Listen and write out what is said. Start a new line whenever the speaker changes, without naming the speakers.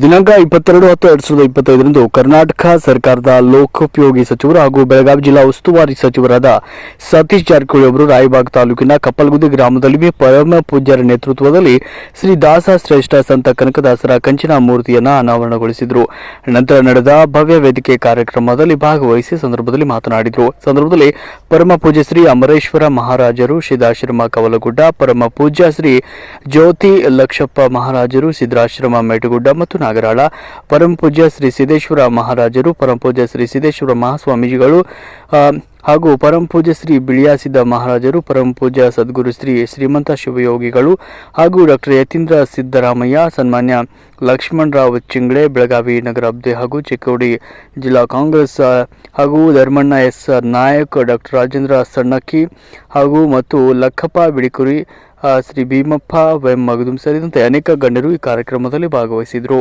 ದಿನಾಂಕ ಇಪ್ಪತ್ತೆರಡು ಹತ್ತು ಎರಡ್ ಸಾವಿರದ ಇಪ್ಪತ್ತೈದರಂದು ಕರ್ನಾಟಕ ಸರ್ಕಾರದ ಲೋಕೋಪಯೋಗಿ ಸಚಿವರು ಹಾಗೂ ಬೆಳಗಾವಿ ಜಿಲ್ಲಾ ಉಸ್ತುವಾರಿ ಸಚಿವರಾದ ಸತೀಶ್ ಜಾರಕಿಹೊಳಿ ಅವರು ರಾಯಬಾಗ್ ತಾಲೂಕಿನ ಕಪ್ಪಲ್ಗುದ್ದಿ ಗ್ರಾಮದಲ್ಲಿ ಪರಮ ಪೂಜ್ಯರ ನೇತೃತ್ವದಲ್ಲಿ ಶ್ರೀ ದಾಸ ಶ್ರೇಷ್ಠ ಸಂತ ಕನಕದಾಸರ ಕಂಚಿನ ಮೂರ್ತಿಯನ್ನು ಅನಾವರಣಗೊಳಿಸಿದರು. ನಂತರ ನಡೆದ ಭವ್ಯ ವೇದಿಕೆ ಕಾರ್ಯಕ್ರಮದಲ್ಲಿ ಭಾಗವಹಿಸಿ ಸಂದರ್ಭದಲ್ಲಿ ಮಾತನಾಡಿದರು. ಸಂದರ್ಭದಲ್ಲಿ ಪರಮ ಪೂಜ್ಯ ಶ್ರೀ ಅಮರೇಶ್ವರ ಮಹಾರಾಜರು, ಸಿದ್ಧಾಶ್ರಮ ಕವಲಗುಡ್ಡ, ಪರಮ ಪೂಜ್ಯ ಶ್ರೀ ಜ್ಯೋತಿ ಲಕ್ಷಪ್ಪ ಮಹಾರಾಜರು, ಸಿದ್ಧಾಶ್ರಮ ಮೇಟಗುಡ್ಡ ಮತ್ತು ನಾಗರಾಳ ಪರಮಪೂಜ್ಯ ಶ್ರೀ ಸಿದ್ದೇಶ್ವರ ಮಹಾರಾಜರು ಪರಮಪೂಜ್ಯ ಶ್ರೀ ಸಿದ್ದೇಶ್ವರ ಮಹಾಸ್ವಾಮೀಜಿಗಳು ಹಾಗೂ ಪರಮಪೂಜ್ಯ ಶ್ರೀ ಬಿಳಿಯಾಸಿದ್ದ ಮಹಾರಾಜರು ಪರಮಪೂಜ್ಯ ಸದ್ಗುರು ಶ್ರೀ ಶ್ರೀಮಂತ ಶಿವಯೋಗಿಗಳು ಹಾಗೂ ಡಾಕ್ಟರ್ ಯತೀಂದ್ರ ಸಿದ್ದರಾಮಯ್ಯ ಸನ್ಮಾನ್ಯ ಲಕ್ಷ್ಮಣರಾವ್ ಚಿಂಗ್ಳೆ ಬೆಳಗಾವಿ ನಗರ ಅಬ್ದೆ ಹಾಗೂ ಚಿಕ್ಕೋಡಿ ಜಿಲ್ಲಾ ಕಾಂಗ್ರೆಸ್ ಹಾಗೂ ಧರ್ಮಣ್ಣ ಎಸ್ ನಾಯಕ್ ಡಾಕ್ಟರ್ ರಾಜೇಂದ್ರ ಸಣ್ಣಕ್ಕಿ ಹಾಗೂ ಮತ್ತು ಲಕ್ಕಪ್ಪ ಬಿಳಿಕುರಿ ಆ, ಶ್ರೀ ಭೀಮಪ್ಪ ವೆಂ ಮಗದುಂ ಸೇರಿದಂತೆ ಅನೇಕ ಗಣ್ಯರು ಈ ಕಾರ್ಯಕ್ರಮದಲ್ಲಿ ಭಾಗವಹಿಸಿದರು.